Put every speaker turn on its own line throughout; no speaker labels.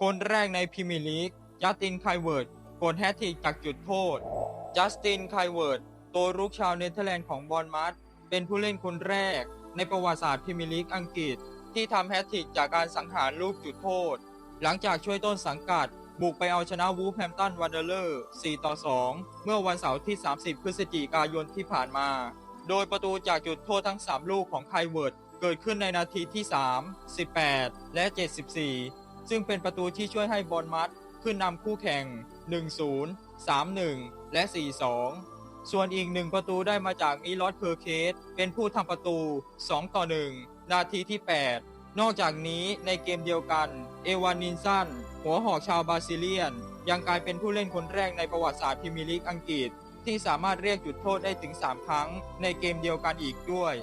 คนแรกในพรีเมียร์ลีกจัสตินไคเวิร์ดโกดแฮตทิกจากจุดโทษ จัสตินไคเวิร์ดตัวรุกชาวเนเธอร์แลนด์ของบอลมัสเป็นผู้เล่นคนแรก ในประวัติศาสตร์พรีเมียร์ลีกอังกฤษ ที่ทำแฮตทิกจากการสังหารลูกจุดโทษ หลังจากช่วยต้นสังกัด บุกไปเอาชนะวูฟแฮมตันวันเดอร์เลอร์ 4 ต่อ 2 เมื่อวันเสาร์ที่ 30 พฤศจิกายนที่ผ่านมา โดยประตูจากจุดโทษทั้ง 3 ลูกของไคเวิร์ดเกิดขึ้นในนาทีที่ 3 18 และ 74 ซึ่งเป็นประตูที่ช่วยให้บอลมัดขึ้นนำคู่แข่ง 1-0 3-1 และ 4-2 ส่วนอีกหนึ่งประตูได้มาจากมิลอสเพอร์เคสเป็นผู้ทำประตู 2 ต่อ 1 นาทีที่ 8 นอกจากนี้ในเกมเดียวกัน เอวานินสันหัวหอกชาวบราซิเลียน ยังกลายเป็นผู้เล่นคนแรกในประวัติศาสตร์พรีเมียร์ลีกอังกฤษ ที่สามารถเรียกจุดโทษได้ถึง 3 ครั้ง ในเกมเดียวกันอีกด้วย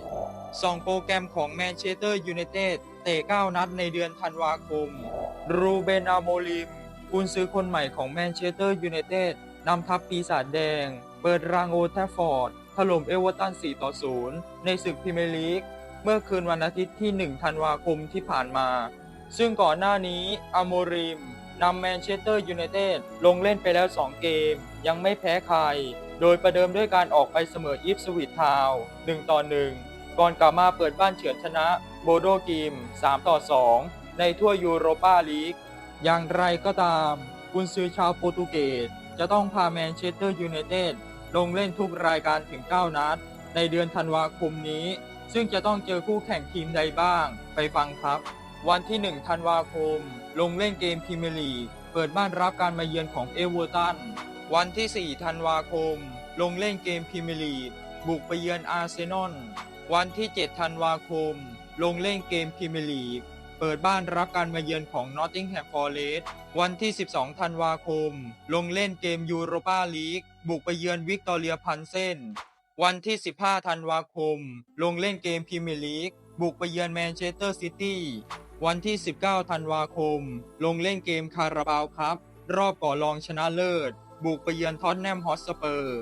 สองโปรแกรมของแมนเชสเตอร์ยูไนเต็ดเตะ 9 นัดในเดือนธันวาคม รูเบนอาโมลิมกุนซื้อคนใหม่ของแมนเชสเตอร์ยูไนเต็ดนำทัพปีศาจแดง เปิดรางโอแทฟฟอร์ด ถล่มเอเวอร์ตัน 4 ต่อ 0 ในศึกพรีเมียร์ลีก เมื่อคืนวันอาทิตย์ที่ 1 ธันวาคมที่ผ่านมา ซึ่งก่อนหน้านี้อาโมริมนำแมนเชสเตอร์ยูไนเต็ดลงเล่นไปแล้ว 2 เกม ยังไม่แพ้ใคร โดยประเดิมด้วยการออกไปเสมออีฟสวิตทาวน์1ต่อ 1 ก่อนกลับมาเปิดบ้านเฉือนชนะโบโดกิม 3 ต่อ 2 ในทั่วยูโรปาลีก อย่างไรก็ตามกุนซือชาวโปรตุเกสจะต้องพาแมนเชสเตอร์ยูไนเต็ดลงเล่นทุกรายการถึง 9 นัด ในเดือนธันวาคมนี้ ซึ่งจะต้องเจอคู่แข่งทีมใดบ้าง ไปฟังครับ วันที่ 1 ธันวาคม ลงเล่นเกมพรีเมียร์ลีกเปิดบ้านรับการมาเยือนของเอเวอร์ตัน วันที่ 4 ธันวาคม ลงเล่นเกมพรีเมียร์ลีกบุกไปเยือนอาร์เซนอล วันที่ 7 ธันวาคม ลงเล่นเกมพรีเมียร์ลีก เปิดบ้านรับการมาเยือนของนอตติงแฮมฟอร์เรสต์วันที่ 12 ธันวาคม ลงเล่นเกมยูโรปาลีก บุกไปเยือนวิกตอเรียพันเซนวันที่ 15 ธันวาคม ลงเล่นเกมพรีเมียร์ลีก บุกไปเยือนแมนเชสเตอร์ซิตี้ วันที่ 19 ธันวาคม ลงเล่นเกมคาราบาวครับ รอบก่อรองชนะเลิศ บุกไปเยือนท็อตแนมฮอตสเปอร์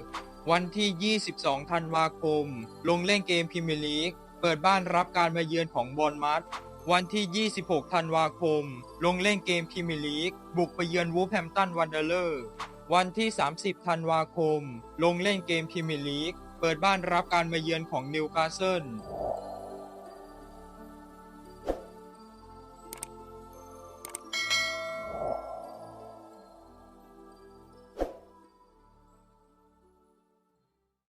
วันที่ 22 ธันวาคม ลงเล่นเกมพรีเมียร์ลีก เปิดบ้านรับการมาเยือนของบอลมัด วันที่ 26 ธันวาคม ลงเล่นเกมพรีเมียร์ลีก บุกไปเยือนวูฟแฮมตันวันเดอร์เลอร์ วันที่ 30 ธันวาคม ลงเล่นเกมพรีเมียร์ลีก เปิดบ้านรับการมาเยือนของนิวคาสเซิล